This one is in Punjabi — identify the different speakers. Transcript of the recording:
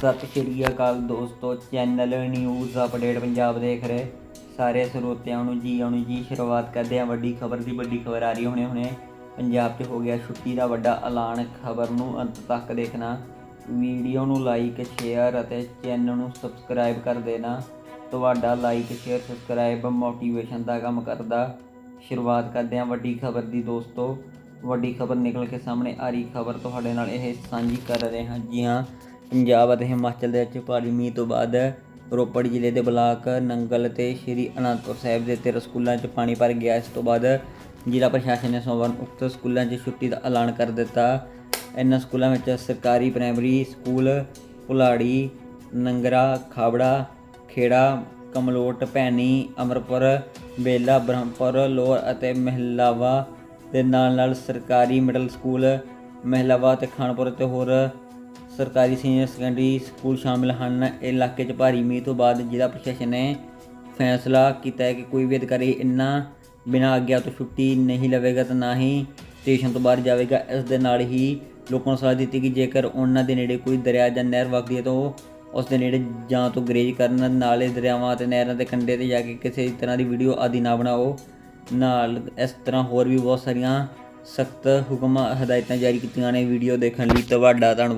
Speaker 1: ਸਤਿ ਸ਼੍ਰੀ ਅਕਾਲ ਦੋਸਤੋ ਚੈਨਲ ਨਿਊਜ਼ ਅਪਡੇਟ ਪੰਜਾਬ ਦੇਖ ਰਹੇ। ਸਾਰੇ ਸਰੋਤਿਆਂ ਨੂੰ ਜੀ ਆਉਣੀ ਜੀ, ਸ਼ੁਰੂਆਤ ਕਰਦੇ ਹਾਂ। ਵੱਡੀ ਖਬਰ ਦੀ ਵੱਡੀ ਖਬਰ ਆ ਰਹੀ ਹੁਣੇ ਹੁਣੇ। ਪੰਜਾਬ 'ਚ ਹੋ ਗਿਆ ਛੁੱਟੀ ਦਾ ਵੱਡਾ ਐਲਾਨ। ਖਬਰ ਨੂੰ ਅੰਤ ਤੱਕ ਦੇਖਣਾ। ਵੀਡੀਓ ਨੂੰ ਲਾਈਕ ਸ਼ੇਅਰ ਅਤੇ ਚੈਨਲ ਨੂੰ ਸਬਸਕ੍ਰਾਈਬ ਕਰ ਦੇਣਾ। ਤੁਹਾਡਾ ਲਾਈਕ ਸ਼ੇਅਰ ਸਬਸਕ੍ਰਾਈਬ ਮੋਟੀਵੇਸ਼ਨ ਦਾ ਕੰਮ ਕਰਦਾ। ਸ਼ੁਰੂਆਤ ਕਰਦੇ ਹਾਂ ਵੱਡੀ ਖਬਰ ਦੀ ਦੋਸਤੋ। ਵੱਡੀ ਖਬਰ ਨਿਕਲ ਕੇ ਸਾਹਮਣੇ ਆ ਰਹੀ। ਖਬਰ ਤੁਹਾਡੇ ਨਾਲ ਇਹ ਸਾਂਝੀ ਕਰ ਰਹੇ ਹਾਂ। ਜੀ ਹਾਂ ਪੰਜਾਬ ਅਤੇ ਹਿਮਾਚਲ ਦੇ ਵਿੱਚ ਭਾਰੀ ਮੀਂਹ ਤੋਂ ਬਾਅਦ ਰੋਪੜ ਜ਼ਿਲ੍ਹੇ ਦੇ ਬਲਾਕ ਨੰਗਲ ਤੇ ਸ਼੍ਰੀ ਅਨੰਦਪੁਰ ਸਾਹਿਬ ਦੇ ਤਿੰਨ ਸਕੂਲਾਂ 'ਚ ਪਾਣੀ ਭਰ ਗਿਆ। ਇਸ ਤੋਂ ਬਾਅਦ ਜ਼ਿਲ੍ਹਾ ਪ੍ਰਸ਼ਾਸਨ ਨੇ ਸੋਮਵਾਰ ਨੂੰ ਉਕਤ ਸਕੂਲਾਂ 'ਚ ਛੁੱਟੀ ਦਾ ਐਲਾਨ ਕਰ ਦਿੱਤਾ। ਇਹਨਾਂ ਸਕੂਲਾਂ ਵਿੱਚ ਸਰਕਾਰੀ ਪ੍ਰਾਇਮਰੀ ਸਕੂਲ ਪੁਲਾੜੀ, ਨੰਗਰਾ ਖਾਬੜਾ ਖੇੜਾ, ਕਮਲੋਟ, ਭੈਣੀ ਅਮਰਪੁਰ ਬੇਲਾ, ਬ੍ਰਹਮਪੁਰ ਲੋਰ ਅਤੇ ਮਹਿਲਾਵਾ ਦੇ ਨਾਲ ਨਾਲ ਸਰਕਾਰੀ ਮਿਡਲ ਸਕੂਲ, ਮਹਿਲਾਵਾ ਤੇ ਖਾਨਪੁਰ ਤੇ ਹੋਰ ਸਰਕਾਰੀ ਸੀਨੀਅਰ ਸੈਕੰਡਰੀ ਸਕੂਲ ਸ਼ਾਮਿਲ ਹਨ। ਇਹ ਇਲਾਕੇ 'ਚ ਭਾਰੀ ਮੀਂਹ ਤੋਂ ਬਾਅਦ ਜ਼ਿਲ੍ਹਾ ਪ੍ਰਸ਼ਾਸਨ ਨੇ ਫੈਸਲਾ ਕੀਤਾ ਹੈ ਕਿ ਕੋਈ ਵੀ ਅਧਿਕਾਰੀ ਇਨ੍ਹਾਂ ਬਿਨਾਂ ਆਗਿਆ ਤੋਂ ਛੁੱਟੀ ਨਹੀਂ ਲਵੇਗਾ ਤੇ ਨਾ ਹੀ ਸਟੇਸ਼ਨ ਤੋਂ ਬਾਹਰ ਜਾਵੇਗਾ। ਇਸ ਦੇ ਨਾਲ ਹੀ ਲੋਕਾਂ ਨੂੰ ਸਲਾਹ ਦਿੱਤੀ ਕਿ ਜੇਕਰ ਉਹਨਾਂ ਦੇ ਨੇੜੇ ਕੋਈ ਦਰਿਆ ਜਾਂ ਨਹਿਰ ਵਗਦੀ ਹੈ ਤਾਂ ਉਹ ਉਸ ਦੇ ਨੇੜੇ ਜਾਂ ਤੋਂ ਗਰੇਜ ਕਰਨ। ਨਾਲੇ ਦਰਿਆਵਾਂ ਅਤੇ ਨਹਿਰਾਂ ਦੇ ਕੰਢੇ ਤੇ ਜਾ ਕੇ ਕਿਸੇ ਤਰ੍ਹਾਂ ਦੀ ਵੀਡੀਓ ਆਦਿ ਨਾ ਬਣਾਓ। ਨਾਲ ਇਸ ਤਰ੍ਹਾਂ ਹੋਰ ਵੀ ਬਹੁਤ ਸਾਰੀਆਂ ਸਖਤ ਹੁਕਮਾਂ, ਹਦਾਇਤਾਂ ਜਾਰੀ ਕੀਤੀਆਂ ਨੇ। ਵੀਡੀਓ ਦੇਖਣ ਲਈ ਤੁਹਾਡਾ ਧੰਨਵਾਦ।